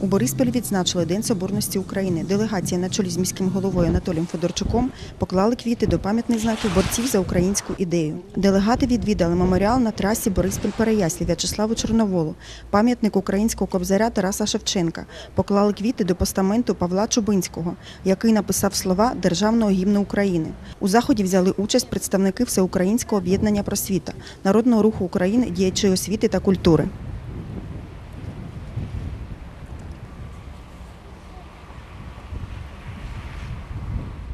У Борисполі відзначили День Соборності України. Делегація на чолі з міським головою Анатолієм Федорчуком поклали квіти до пам'ятних знаків борців за українську ідею. Делегати відвідали меморіал на трасі Бориспіль-Переяслів В'ячеславу Чорноволу, пам'ятник українського кобзаря Тараса Шевченка. Поклали квіти до постаменту Павла Чубинського, який написав слова Державного гімну України. У заході взяли участь представники Всеукраїнського об'єднання просвіта, Народного руху України, діячі освіти та культури.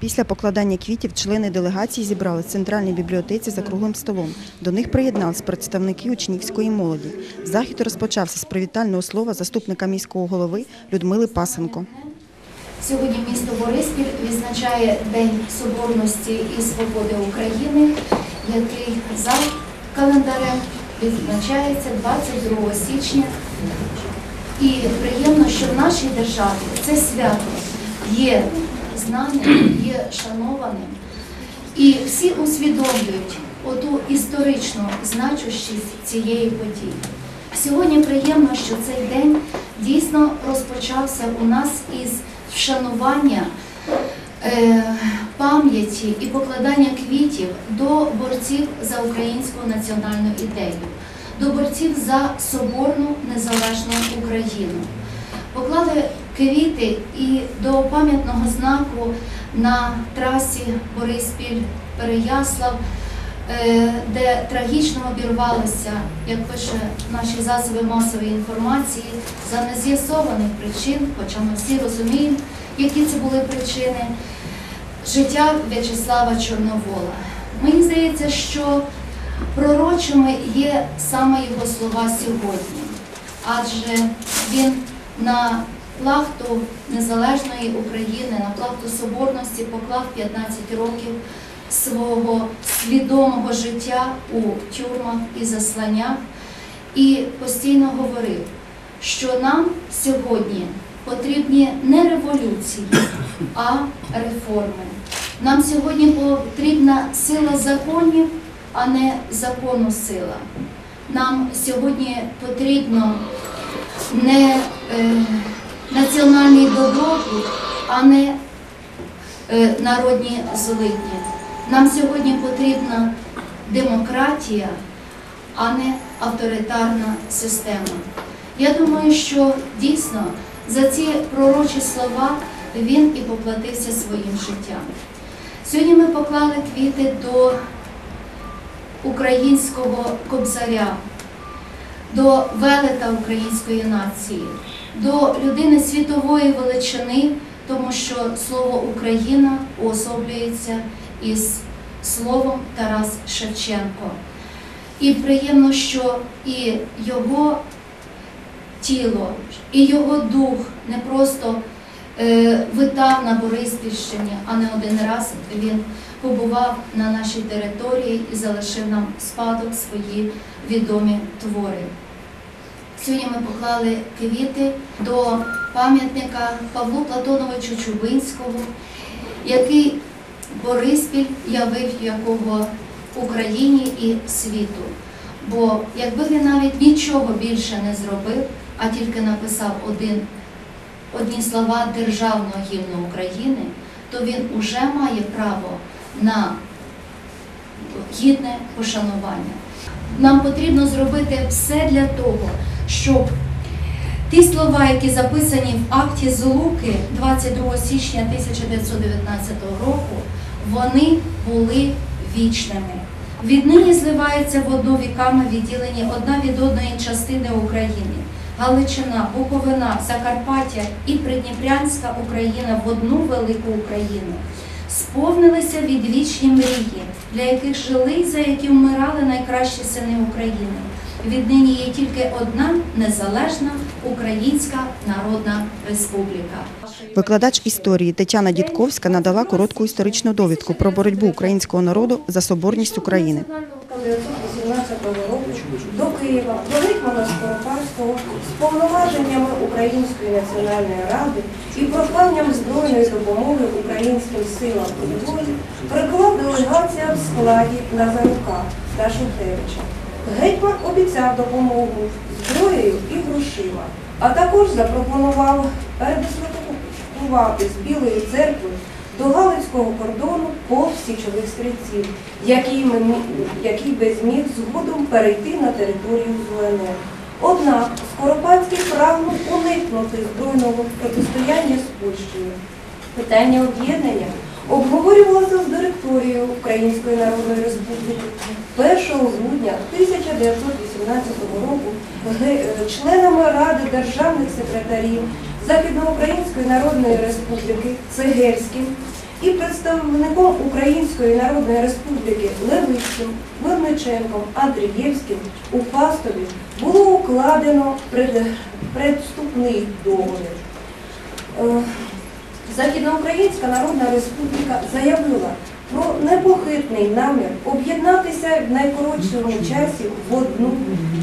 Після покладання квітів члени делегації зібрали в центральній бібліотеці за круглим столом. До них приєднались представники учнівської молоді. Захід розпочався з привітального слова заступника міського голови Людмили Пасенко. Сьогодні місто Бориспіль відзначає День Соборності і Свободи України, який за календарем відзначається 22 січня. І приємно, що в нашій державі це свято є знаним, є шанованим. І всі усвідомлюють оту історичну значущість цієї події. Сьогодні приємно, що цей день дійсно розпочався у нас із вшанування е, пам'яті і покладання квітів до борців за українську національну ідею, до борців за соборну незалежну Україну. Поклали квіти і до пам'ятного знаку на трасі Бориспіль-Переяслав, е, де трагічно обірвалися, як пише наші засоби масової інформації, за нез'ясованих причин, хоча ми всі розуміємо, які це були причини, життя В'ячеслава Чорновола. Мені здається, що пророчими є саме його слова сьогодні, адже він на плахту незалежної України, на плахту соборності поклав 15 років свого свідомого життя у тюрмах і засланнях і постійно говорив, що нам сьогодні потрібні не революції, а реформи. Нам сьогодні потрібна сила законів, а не закону сила. Нам сьогодні потрібно не е, національний добробут, а не е, народні злидні. Нам сьогодні потрібна демократія, а не авторитарна система. Я думаю, що дійсно за ці пророчі слова він і поплатився своїм життям. Сьогодні ми поклали квіти до українського кобзаря, до велета української нації, до людини світової величини, тому що слово Україна уособлюється із словом Тарас Шевченко. І приємно, що і його тіло, і його дух не просто е, витав на Бориспільщині, а не один раз він побував на нашій території і залишив нам спадок свої відомі твори. Сьогодні ми поклали квіти до пам'ятника Павлу Платоновичу Чубинському, який Бориспіль явив якого Україні і світу. Бо якби він навіть нічого більше не зробив, а тільки написав один, одні слова Державного гімну України, то він уже має право на гідне пошанування. Нам потрібно зробити все для того, щоб ті слова, які записані в акті Злуки 22 січня 1919 року, вони були вічними. Віднині зливаються в одну віками відділені одна від одної частини України. Галичина, Буковина, Закарпаття і Придніпрянська Україна в одну велику Україну. Сповнилися відвічні мрії, для яких жили і за які вмирали найкращі сини України. Віднині є тільки одна незалежна Українська Народна Республіка. Викладач історії Тетяна Дідковська надала коротку історичну довідку про боротьбу українського народу за соборність України. Кандидатур 18-го року до Києва, до Гетьмана Скоропадського з повноваженнями Української національної ради і проханням збройної допомоги українським силам у Львові приклав делегація в складі Назарука та Шухевича. Гетьман обіцяв допомогу зброєю і грошима. а також запропонував передислокувати з Білої церкви до Галицького кордону повз січових стрільців, який, би зміг згодом перейти на територію ЗУНР. Однак Скоропадський прагнув уникнути збройного протистояння з Польщею. Питання об'єднання обговорювалося з директорією Української Народної Республіки 1 грудня 1918 року членами Ради державних секретарів Західноукраїнської Народної Республіки Цегельським і представником Української Народної Республіки Левицьким, Винниченком, Андрієвським у Фастові було укладено пред- предвступний договір. Е, Західноукраїнська Народна Республіка заявила про непохитний намір об'єднатися в найкоротшому часі в одну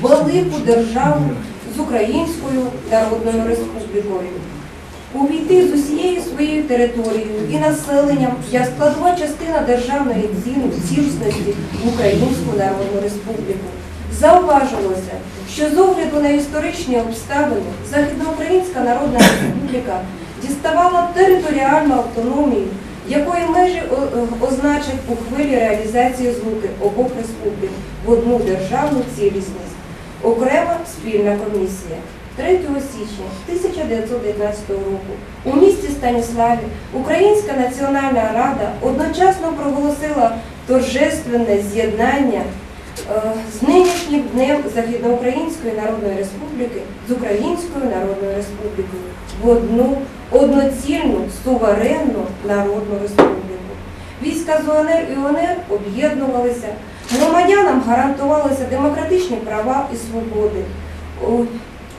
велику державу з Українською Народною Республікою. Увійти з усією своєю територією і населенням як складова частина державної цілісності в Українську Народну Республіку. Зауважилося, що з огляду на історичні обставини Західноукраїнська Народна Республіка діставала територіальну автономію, якої межі о- о- означать у хвилі реалізації злуки обох республік в одну державну цілісність. Окрема спільна комісія. 3 січня 1919 року у місті Станіславі Українська Національна Рада одночасно проголосила торжественне з'єднання е, з нинішнім днем Західноукраїнської Народної Республіки з Українською Народною Республікою в одну одноцільну суверенну народну республіку. Війська з УНР і УНР об'єднувалися, громадянам гарантувалися демократичні права і свободи.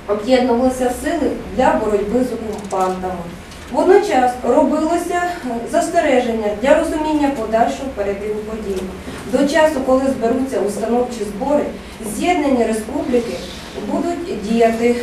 Об'єднувалися сили для боротьби з окупантами. Водночас робилося е, застереження для розуміння подальшого перебігу подій. До часу, коли зберуться установчі збори, з'єднані республіки будуть діяти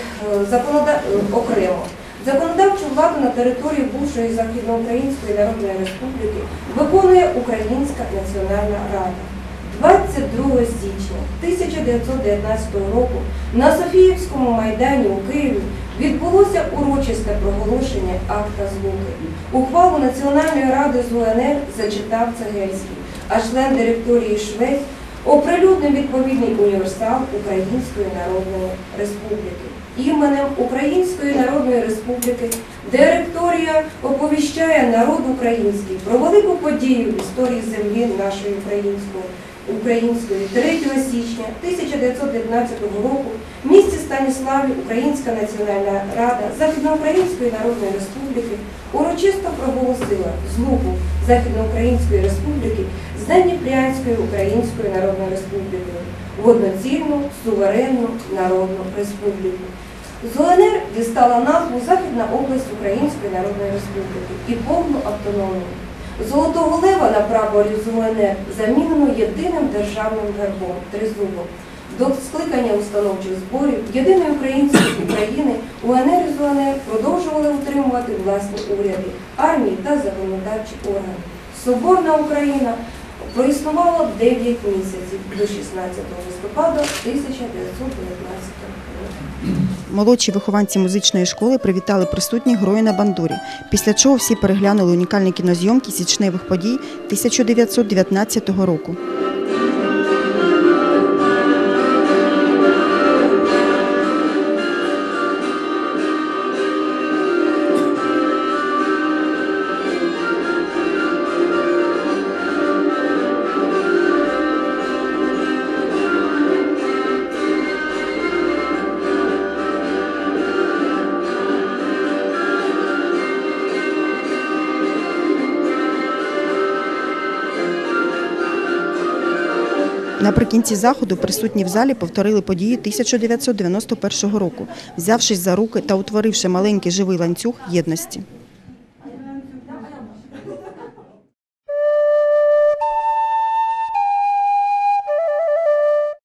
е, е, окремо. Законодавчу владу на території бувшої Західноукраїнської Народної Республіки виконує Українська Національна Рада. 22 січня 1919 року на Софіївському майдані у Києві відбулося урочисте проголошення акта злуки. Ухвалу Національної ради з УНР зачитав Цегельський, а член директорії Швець оприлюднив відповідний універсал Української Народної Республіки. Іменем Української Народної Республіки директорія оповіщає народ український про велику подію в історії землі нашої української. Української 3 січня 1919 року в місті Станіславі Українська Національна Рада Західноукраїнської Народної Республіки урочисто проголосила злуку Західноукраїнської Республіки з Надніпрянською Українською Народною Республікою в одноцільну суверенну народну республіку. З УНР дістала назву Західна область Української Народної Республіки і повну автономію. Золотого лева на прапорі з замінено єдиним державним гербом тризубом. До скликання установчих зборів єдиної української України УНР і з УНР продовжували утримувати власні уряди, армії та законодавчі органи. Соборна Україна проіснувала 9 місяців до 16 листопада 1919 року. Молодші вихованці музичної школи привітали присутніх герої на бандурі, після чого всі переглянули унікальні кінозйомки січневих подій 1919 року. Наприкінці заходу присутні в залі повторили події 1991 року, взявшись за руки та утворивши маленький живий ланцюг єдності.